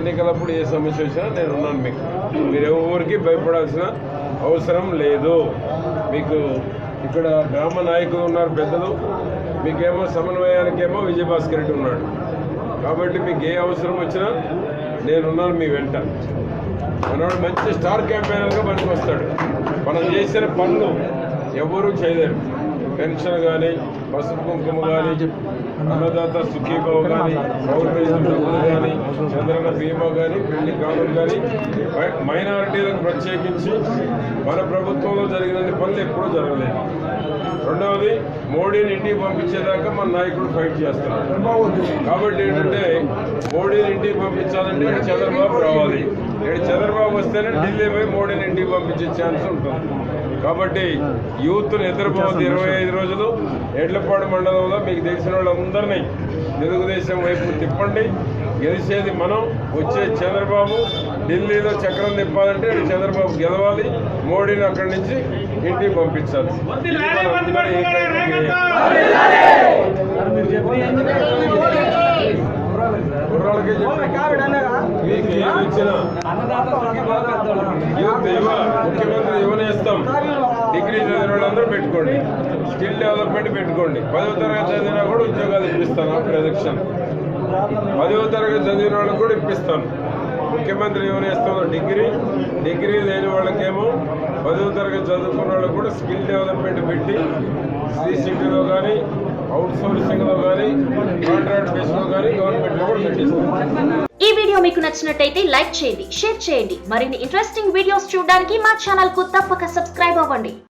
ఎన్నికలప్పుడు ఏ సమస్య వచ్చినా నేను ఉన్నాను మీకు. మీరు ఎవరికి భయపడాల్సిన అవసరం లేదు. మీకు ఇక్కడ గ్రామ నాయకులు ఉన్నారు పెద్దలు. మీకేమో సమన్వయానికేమో విజయభాస్కర్ రెడ్డి ఉన్నాడు. కాబట్టి మీకు ఏ అవసరం వచ్చినా నేనున్నాను మీ వెంట. మనవాడు మంచి స్టార్ క్యాంపెయినర్గా పనికి వస్తాడు మనం చేసిన పనులు ఎవరూ చేయలేరు. పెన్షన్ కానీ పసుపు కుంకుమ కానీ అన్నదాత సుఖీభావ కానీ డబ్బులు కానీ చంద్రన్న బీమా కానీ పెళ్ళి కాలం కానీ మైనారిటీలకు ప్రత్యేకించి మన ప్రభుత్వంలో జరిగిన పనులు ఎప్పుడూ జరగలేదు. రెండవది మోడీని ఇంటికి పంపించేదాకా మన నాయకుడు ఫైట్ చేస్తున్నాడు. కాబట్టి ఏంటంటే మోడీని ఇంటికి పంపించాలంటే ఇక్కడ చంద్రబాబు రావాలి. ఇక్కడ చంద్రబాబు వస్తేనే ఢిల్లీ పోయి మోడీని ఇంటికి పంపించే ఛాన్స్ ఉంటుంది. కాబట్టి యూత్ను నిద్రపోవద్దు ఇరవై ఐదు రోజులు. ఎడ్లపాడు మండలంలో మీకు తెలిసిన వాళ్ళందరినీ తెలుగుదేశం వైపు తిప్పండి. గెలిచేది మనం వచ్చే చంద్రబాబు ఢిల్లీలో చక్రం తిప్పాలంటే చంద్రబాబు గెలవాలి. మోడీని అక్కడి నుంచి ఇంటికి పంపించాలి. కుర్రాళ్ళకే. మీకు ఇచ్చినా యూత్ యువ ముఖ్యమంత్రి యువనేస్తాం డిగ్రీ చదివిన వాళ్ళందరూ పెట్టుకోండి. స్కిల్ డెవలప్మెంట్ పెట్టుకోండి. పదవ తరగతి చదివినా కూడా ఉద్యోగాలు ఇప్పిస్తాను ఆఫ్టర్ ఎలక్షన్ పదవ తరగతి చదివిన వాళ్ళకి కూడా ఇప్పిస్తాను. ముఖ్యమంత్రి యువనేస్తంలో డిగ్రీ డిగ్రీ లేని వాళ్ళకేమో పదవ తరగతి చదువుకున్న వాళ్ళకి కూడా స్కిల్ డెవలప్మెంట్ పెట్టి శ్రీ సిటీలో కానీ అవుట్ సోర్సింగ్లో కానీ కాంట్రాక్ట్ బేస్లో కానీ గవర్నమెంట్లో కూడా పెట్టిస్తాను ఈ వీడియో మీకు నచ్చినట్టయితే లైక్ చేయండి షేర్ చేయండి. మరిన్ని ఇంట్రెస్టింగ్ వీడియోస్ చూడడానికి మా ఛానల్కు తప్పక సబ్స్క్రైబ్ అవ్వండి.